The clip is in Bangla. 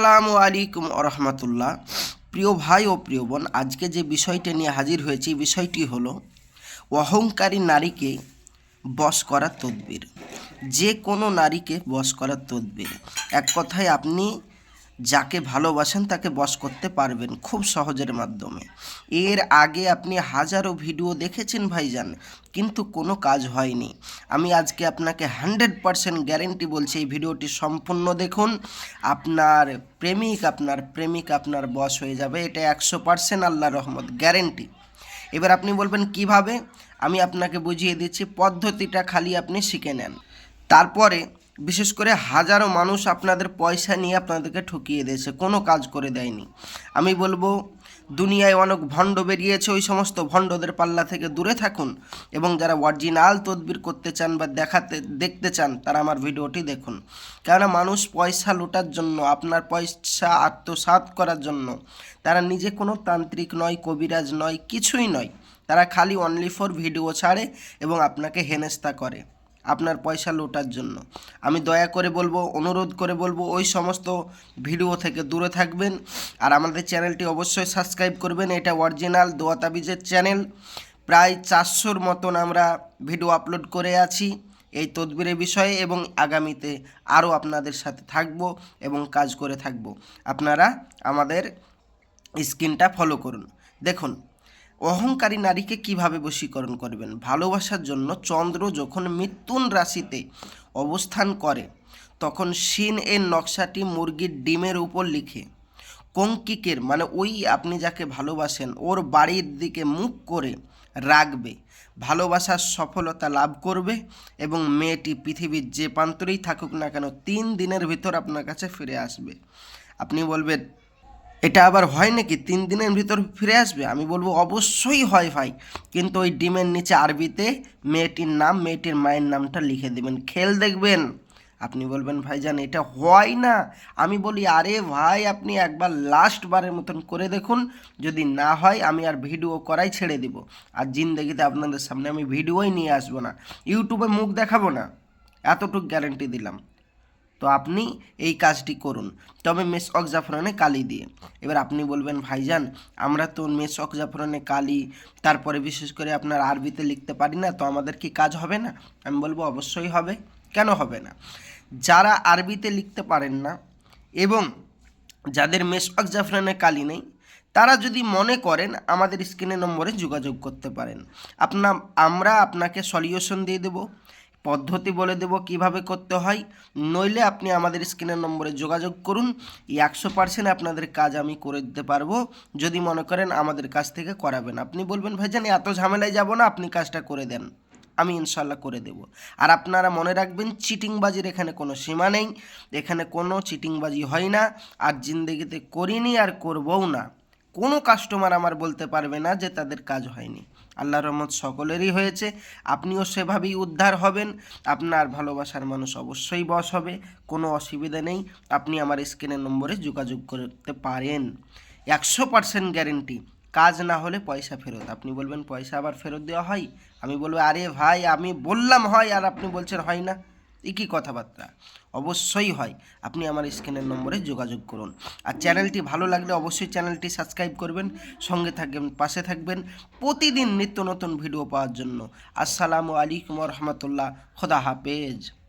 আসসালামু আলাইকুম রহমতুল্লাহ প্রিয় ভাই ও প্রিয় বোন, আজকে যে বিষয়টা নিয়ে হাজির হয়েছি বিষয়টি হলো অহংকারী নারীকে বস করার তদবির। যে কোনো নারীকে বস করার তদবির। এক কথায় আপনি যাকে ভালোবাসেন তাকে বশ করতে পারবেন খুব সহজের মাধ্যমে। এর আগে আপনি হাজারো ভিডিও দেখেছেন ভাইজান, কিন্তু কোনো কাজ হয়নি। আমি আজকে আপনাকে হান্ড্রেড পারসেন্ট গ্যারেন্টি বলছি, এই ভিডিওটি সম্পূর্ণ দেখুন। আপনার প্রেমিক আপনার প্রেমিক, আপনার বস হয়ে যাবে, এটা একশো পারসেন্ট আল্লাহ রহমত, গ্যারেন্টি। এবার আপনি বলবেন, কীভাবে? আমি আপনাকে বুঝিয়ে দিচ্ছি, পদ্ধতিটা খালি আপনি শিখে নেন। তারপরে বিশেষ করে হাজারো মানুষ আপনাদের পয়সা নিয়ে আপনাদেরকে ঠকিয়ে দিয়েছে, কোনো কাজ করে দেয়নি। আমি বলব, দুনিয়ায় অনেক ভণ্ড বেরিয়েছে, ওই সমস্ত ভণ্ডদের পাল্লা থেকে দূরে থাকুন এবং যারা অরিজিনাল তদবির করতে চান বা দেখাতে, দেখতে চান, তারা আমার ভিডিওটি দেখুন। কেননা মানুষ পয়সা লুটার জন্য, আপনার পয়সা আত্মসাৎ করার জন্য, তারা নিজে কোনো তান্ত্রিক নয়, কবিরাজ নয়, কিছুই নয়। তারা খালি অনলি ফর ভিডিও ছাড়ে এবং আপনাকে হেনেস্তা করে। আপনার পয়সা লোটার জন্য। আমি দয়া করে বলব, অনুরোধ করে বলব, ওই সমস্ত ভিডিও থেকে দূরে থাকবেন আর আমাদের চ্যানেলটি অবশ্যই সাবস্ক্রাইব করবেন। এটা অরিজিনাল দোয়া তাবিজের চ্যানেল। প্রায় চারশোর মতন আমরা ভিডিও আপলোড করে আছি এই তদবিরের বিষয়ে এবং আগামীতে আরও আপনাদের সাথে থাকব এবং কাজ করে থাকব। আপনারা আমাদের স্ক্রিনটা ফলো করুন। দেখুন অহংকারী নারীকে কীভাবে বশীকরণ করবেন? ভালোবাসার জন্য চন্দ্র যখন মিথুন রাশিতে অবস্থান করে, তখন সিন এর নকশাটি মুরগির ডিমের উপর লিখে, কঙ্কিকের মানে ওই আপনি যাকে ভালোবাসেন, ওর বাড়ির দিকে মুখ করে রাখবে। ভালোবাসার সফলতা লাভ করবে এবং মেয়েটি পৃথিবীর যে প্রান্তরেই থাকুক না কেন, তিন দিনের ভিতর আপনার কাছে ফিরে আসবে। আপনি বলবেন এটা আবার হয় নাকি? তিন দিনের ভিতর ফিরে আসবে? আমি বলব অবশ্যই হয় ভাই। কিন্তু ওই ডিমের নিচে আরবিতে মেয়েটির নাম, মেয়েটির মায়ের নামটা লিখে দেবেন। খেল দেখবেন। আপনি বলবেন, ভাইজান, এটা হয় না। আমি বলি, আরে ভাই, আপনি একবার লাস্ট বারের মতন করে দেখুন। যদি না হয়, আমি আর ভিডিও করাই ছেড়ে দিব। আর জিন্দেগিতে আপনাদের সামনে আমি ভিডিওই নিয়ে আসব না। ইউটিউবে মুখ দেখাবো না। এতটুকু গ্যারেন্টি দিলাম। তো আপনি এই কাজটি করুন। তবে মেস অক জাফরানে কালি দিয়ে। এবার আপনি বলবেন, ভাইজান, আমরা তো মেস অক জাফরানে কালি, তারপরে বিশেষ করে আপনার আরবিতে লিখতে পারি না, তো আমাদের কি কাজ হবে না? আমি বলব, অবশ্যই হবে। কেন হবে না? যারা আরবিতে লিখতে পারেন না এবং যাদের মেস অক জাফরানে কালি নেই, তারা যদি মনে করেন, আমাদের স্ক্রিনের নম্বরে যোগাযোগ করতে পারেন। আপনা আমরা আপনাকে সলিউশন দিয়ে দেবো। পদ্ধতি বলে দেব কীভাবে করতে হয়। নইলে আপনি আমাদের স্ক্রিনের নম্বরে যোগাযোগ করুন। এই একশো পার্সেন্ট আপনাদের কাজ আমি করে দিতে পারব। যদি মনে করেন আমাদের কাছ থেকে করাবেন। আপনি বলবেন, ভাইজান, এত ঝামেলায় যাব না। আপনি কাজটা করে দেন। আমি ইনশাল্লাহ করে দেব। আর আপনারা মনে রাখবেন, চিটিংবাজির এখানে কোনো সীমা নেই। এখানে কোনো চিটিংবাজি হয় না। আর জিন্দগিতে করিনি আর করবও না। কোনো কাস্টমার আমার বলতে পারবে না যে তাদের কাজ হয়নি। আল্লাহ রহমত সকলেরই হয়েছে। আপনিও সেভাবেই উদ্ধার হবেন। আপনার ভালোবাসার মানুষ অবশ্যই বস হবে। কোনো অসুবিধা নেই। আপনি আমার স্ক্রিনের নম্বরে যোগাযোগ করতে পারেন। একশো পার্সেন্ট গ্যারেন্টি কাজ না হলে পয়সা ফেরত। আপনি বলবেন, পয়সা আবার ফেরত দেওয়া হয়? আমি বলব, আরে ভাই, আমি বললাম হয় আর আপনি বলছেন হয় না। একই কথাবার্তা। অবশ্যই হয়। আপনি আমার স্ক্রিনের নম্বরে যোগাযোগ করুন। আর চ্যানেলটি ভালো লাগলে অবশ্যই চ্যানেলটি সাবস্ক্রাইব করবেন, সঙ্গে থাকবেন, পাশে থাকবেন। প্রতিদিন নিত্য নতুন ভিডিও পাওয়ার জন্য। আসসালামু আলাইকুম রহমতুল্লাহ। খোদা হাফেজ।